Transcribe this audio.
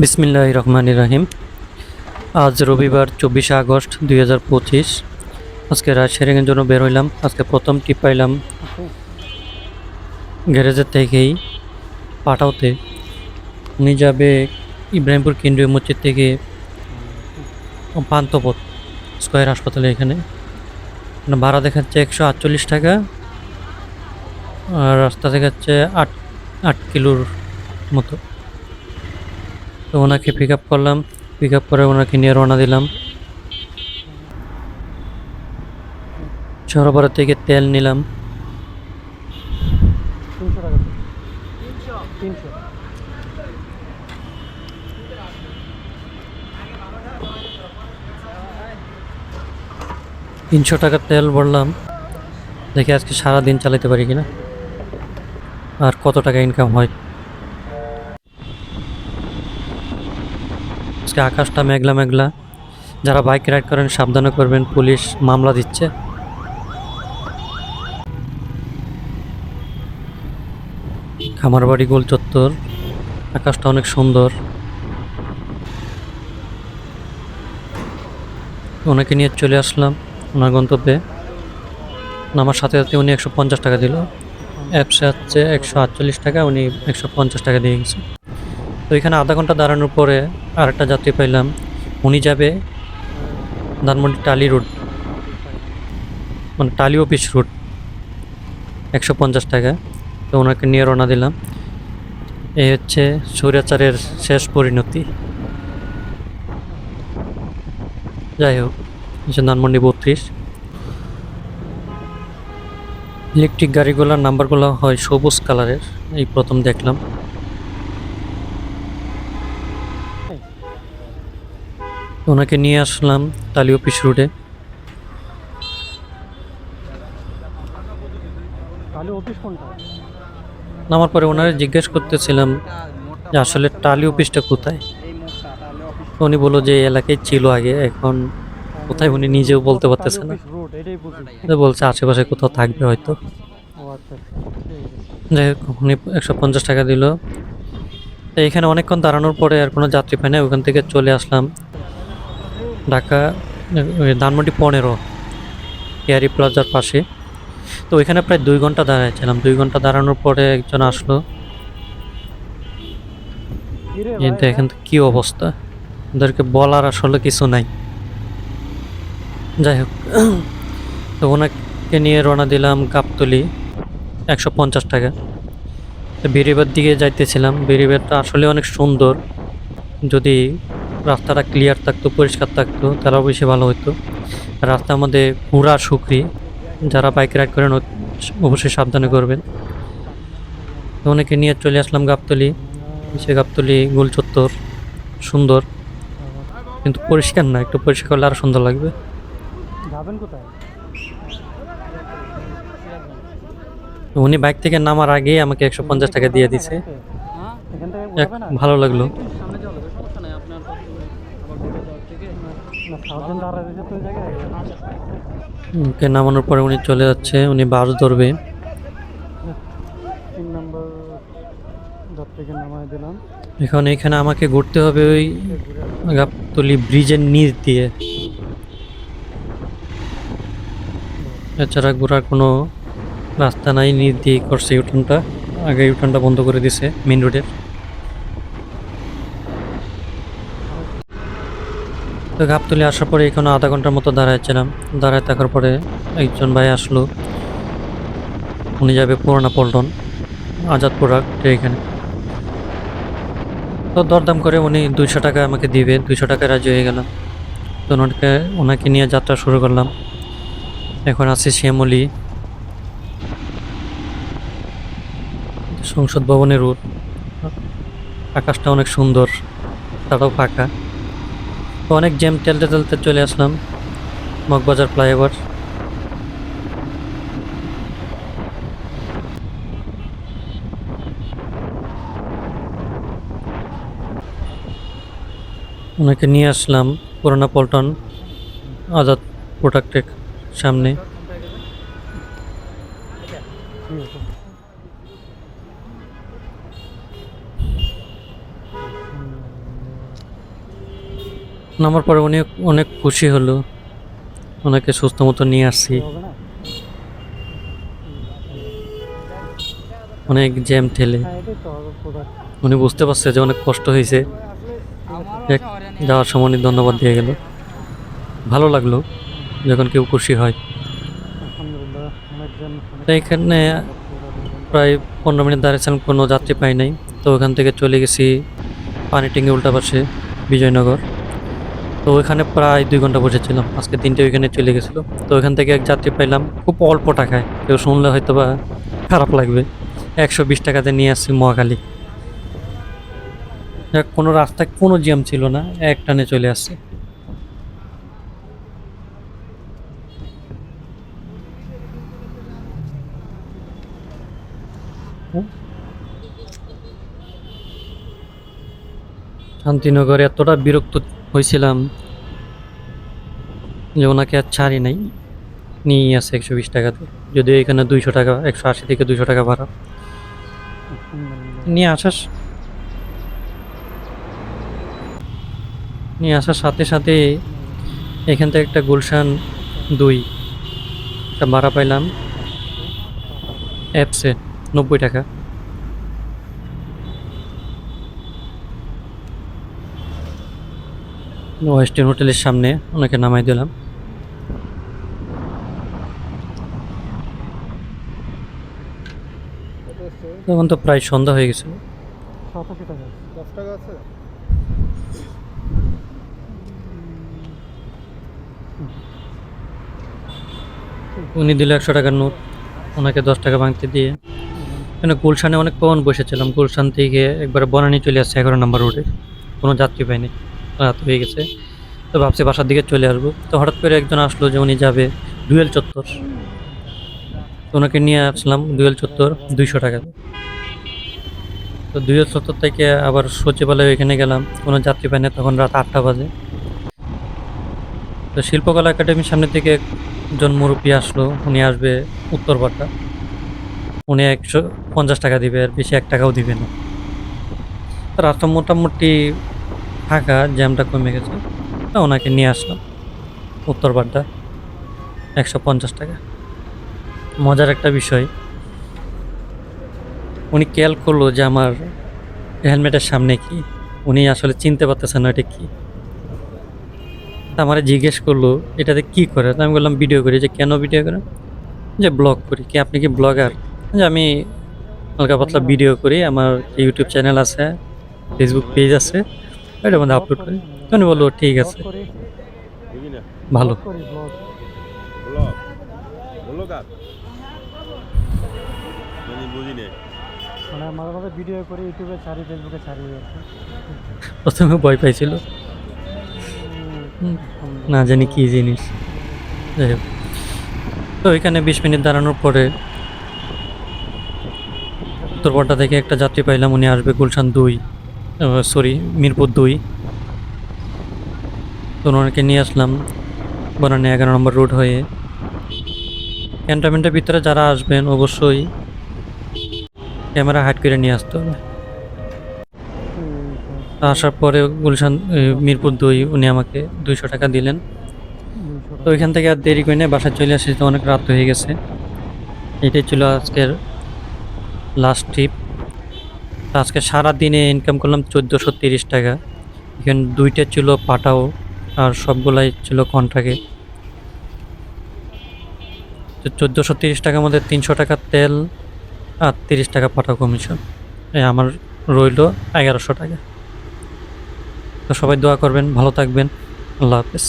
বিসমিল্লাহ রহমান রাহিম। আজ রবিবার চব্বিশে আগস্ট দুই হাজার পঁচিশ। আজকে শেয়ারিংয়ের জন্য বের হইলাম। আজকে প্রথম টিপ পাইলাম গ্যারেজের থেকেই পাঠাওতে উনি যাবে ইব্রাহিমপুর কেন্দ্রীয় মসজিদ থেকে পান্তপথ স্কোয়ার হাসপাতালে এখানে। মানে ভাড়া দেখাচ্ছে একশো আটচল্লিশ টাকা আর রাস্তা দেখাচ্ছে আট আট কিলোর মতো। তো ওনাকে পিক আপ করলাম। পিক আপ করে ওনাকে নিয়ে রওনা দিলাম। সরবরাহ থেকে তেল নিলাম। তিনশো টাকা তেল ভরলাম। দেখি আজকে সারা দিন চালাতে পারি কিনা। আর কত টাকা ইনকাম হয়? আজকে আকাশটা মেঘলা মেঘলা। যারা বাইক রাইড করেন, সাবধানে করবেন, পুলিশ মামলা দিচ্ছে। খামার বাড়ি গোল চত্বর আকাশটা অনেক সুন্দর। ওনাকে নিয়ে চলে আসলাম ওনার গন্তব্যে। আমার সাথে সাথে উনি একশো পঞ্চাশ টাকা দিল। অ্যাপসে হচ্ছে একশো আটচল্লিশ টাকা, উনি একশো পঞ্চাশ টাকা দিয়ে গেছে। তো এখানে আধা ঘণ্টা দাঁড়ানোর পরে আরেকটা যাত্রী পাইলাম। উনি যাবে ধানমন্ডি টালি রুট মানে টালি অফিস রুট একশো পঞ্চাশ টাকা। তো ওনাকে নিয়ে রওনা দিলাম। এই হচ্ছে স্বৈরাচারের শেষ পরিণতি। যাই হোক ধানমন্ডি বত্রিশ। ইলেকট্রিক গাড়িগুলোর নাম্বারগুলো হয় সবুজ কালারের, এই প্রথম দেখলাম। ওনাকে নিয়ে আসলাম টালি অফিস রুটে। নামার পরে ওনারা জিজ্ঞেস করতেছিলাম যে আসলে টালি অফিসটা কোথায়? উনি বলল যে এলাকায় ছিল আগে এখন কোথায় উনি নিজেও বলতে পারতেছে না। বলছে আশেপাশে কোথাও থাকবে হয়তো। আচ্ছা আছে। যাই হোক উনি একশো পঞ্চাশ টাকা দিল। এখানে অনেকক্ষণ দাঁড়ানোর পরে আর কোনো যাত্রী পাই না ওখান থেকে চলে আসলাম। ঢাকা ধানমন্ডি পনেরো এয়ারি প্লাজার পাশে। তো ওইখানে প্রায় দুই ঘণ্টা দাঁড়াইছিলাম। দুই ঘণ্টা দাঁড়ানোর পরে একজন আসলো। এই ভাই, তো কী অবস্থা। ওদেরকে বলার আসলে কিছু নাই। যাই হোক তো ওনাকে নিয়ে রওনা দিলাম গাবতলি একশো পঞ্চাশ টাকা। তো বেরিবার দিকে যাইতেছিলাম। বেরিবারটা আসলে অনেক সুন্দর। যদি রাস্তাটা ক্লিয়ার থাকতো পরিষ্কার থাকতো তারাও বেশি ভালো হতো রাস্তার মধ্যে পুরা শুকরি যারা বাইক রাইড করেন অবশ্যই সাবধানে করবেন। তো ওনাকে নিয়ে চলে আসলাম গাবতলি। সে গাবতলি গোল চত্বর সুন্দর। কিন্তু পরিষ্কার না একটু পরিষ্কার করলে আরও সুন্দর লাগবে। যাবেন কোথায়? উনি বাইক থেকে নামার আগেই আমাকে একশো পঞ্চাশ টাকা দিয়ে দিছে না ভালো লাগল সামনে যাওয়া যাবে সমস্যা নাই আপনার কত আবার ঘুরে যাওয়ার থেকে না সার্জন দাঁড়া রয়েছে তো ওই জায়গায় ওকে নামানোর পরে উনি চলে যাচ্ছে উনি বাস ধরবে। এখন এখানে আমাকে ঘুরতে হবে ওই গাবতলি ব্রিজের নিচ দিয়ে। এছাড়া ঘোরার কোনো রাস্তা নাই নিচ দিয়ে করছে ইউটার্নটা আগে ইউটার্নটা বন্ধ করে দিছে মেন রোডের তো গাবতলি আসার পরে এখানে আধা ঘণ্টার মতো দাঁড়াইছিলাম। দাঁড়ায় থাকার পরে একজন ভাই আসলো। উনি যাবে পুরানা পল্টন আজাদ প্রোডাক্ট এখানে। তো দরদাম করে উনি দুইশো টাকা আমাকে দিবে, দুইশো টাকা রাজি হয়ে গেলাম। তো ওনাকে ওনাকে নিয়ে যাত্রা শুরু করলাম। এখন আছি শ্যামলি। সংসদ ভবনের রুট। আকাশটা অনেক সুন্দর, তারাও ফাঁকা। অনেক জ্যাম টেলতে টেলতে চলে আসলাম, মগবাজার ফ্লাইওভার ওনাকে নিয়ে আসলাম পুরোনা পল্টন, আজাদ প্রোডাক্টের সামনে। নামার পরে উনি অনেক খুশি হলো। ওনাকে সুস্থ মতো নিয়ে আসছি। অনেক জ্যাম ঠেলে। উনি বুঝতে পারছে যে অনেক কষ্ট হয়েছে। যাওয়ার সময় ধন্যবাদ দিয়ে গেল। ভালো লাগল যখন কেউ খুশি হয়। এখানে প্রায় পনেরো মিনিট দাঁড়িয়েছিলাম, কোনো যাত্রী পাই নাই। তো ওখান থেকে চলে গেছি পানি টিঙ্গে উল্টা পাশে বিজয়নগর। তো ওইখানে প্রায় দুই ঘণ্টা বসেছিলাম। আজকে তিনটে ওইখানে চলে গেছিল। তো ওইখান থেকে এক যাত্রী পাইলাম খুব অল্প টাকায়। কেউ শুনলে হয়তো বা খারাপ লাগবে। একশো বিশ টাকাতে নিয়ে আসছি মহাখালী। যাক, কোনো রাস্তায় কোনো জ্যাম ছিল না এক টানে চলে আসছে। শান্তিনগরে এতটা বিরক্ত হয়েছিলাম যে ওনাকে আর ছাড়ি নাই। নিয়ে আসে একশো বিশ টাকাতে যদিও এখানে দুইশো টাকা, একশো আশি থেকে দুইশো টাকা ভাড়া। নিয়ে আসার নিয়ে আসার সাথে সাথে এখান থেকে একটা গুলশান দুই, একটা ভাড়া পাইলাম। অ্যাপসে নব্বই টাকা। ওয়েস্টার্ন হোটেলের সামনে ওনাকে নামাই দিলাম। তখন তো প্রায় সন্ধ্যা হয়ে গেছিল। আছে? উনি দিল একশো টাকার নোট ওনাকে দশ টাকা ভাঙতে দিয়ে। এখানে গুলশানে অনেক পবন বসেছিলাম। গুলশান থেকে একবার বনানি চলে আসছে এগারো নম্বর রোডে। কোনো যাত্রী পাইনি। রাত হয়ে গেছে। তো ভাবছি বাসার দিকে চলে আসব। তো হঠাৎ করে একজন আসলো যে উনি যাবে ডুয়েল চত্বর। তো ওনাকে নিয়ে আসলাম ডুয়েল চত্বর দুইশো টাকা। তো ডুয়েল চত্বর থেকে আবার সচিবালয় এখানে গেলাম। কোনো যাত্রী পাইনি, তখন রাত আটটা বাজে। তো শিল্পকলা একাডেমির সামনে থেকে একজন মুরব্বী আসলো। উনি আসবে উত্তর উত্তরপাড়া উনি একশো পঞ্চাশ টাকা দিবে, আর বেশি এক টাকাও দিবে না। রাস্তা মোটামুটি ফাঁকা জ্যামটা কমে গেছে। ওনাকে নিয়ে আসলাম। উত্তরপাড়া একশো পঞ্চাশ টাকা। মজার একটা বিষয়, উনি খেয়াল করল যে আমার হেলমেটের সামনে কি। উনি আসলে চিনতে পারতেছেন না এটা কি। আমারে জিজ্ঞেস করল, এটাতে কি করে? তো আমি বললাম, ভিডিও করি। যে, কেন ভিডিও করেন যে, ব্লগ করি। কি আপনি কি ব্লগার? যে, আমি হালকা পাতলা ভিডিও করি। আমার ইউটিউব চ্যানেল আছে, ফেসবুক পেজ আছে। এটার মধ্যে আপলোড করি তো উনি বলল, ঠিক আছে। ভালো। ভিডিও করি ইউটিউবে ছাড়ি প্রথমে ভয় পাইছিল। না জানি কি জিনিস। যাই হোক। তো এখানে বিশ মিনিট দাঁড়ানোর পরে উত্তরপাড়া থেকে একটা যাত্রী পাইলাম, উনি আসবে গুলশান দুই। সরি মিরপুর দুই। তো ওনাকে নিয়ে আসলাম বনানী এগারো নম্বর রোড হয়ে। ক্যান্টনমেন্টের ভিতরে যারা আসবেন, অবশ্যই ক্যামেরা হাইট করে নিয়ে আসতে হবে। আসার পরে গুলশান মিরপুর দুই, উনি আমাকে দুইশো টাকা দিলেন। তো ওইখান থেকে আর দেরি করে বাসায় চলে আসি, তো অনেক রাত হয়ে গেছে। এটাই ছিল আজকের লাস্ট ট্রিপ আজকে সারা দিনে ইনকাম করলাম চোদ্দোশো তিরিশ টাকা। এখানে দুইটা ছিল পাটাও, আর সবগুলাই ছিল কন্ট্রাক্টে তো চোদ্দোশো তিরিশ টাকার মধ্যে তিনশো টাকা তেল আর তিরিশ টাকা পাঠাও কমিশন আমার রইল এগারোশো টাকা। তো সবাই দোয়া করবেন, ভালো থাকবেন। আল্লাহ হাফেজ।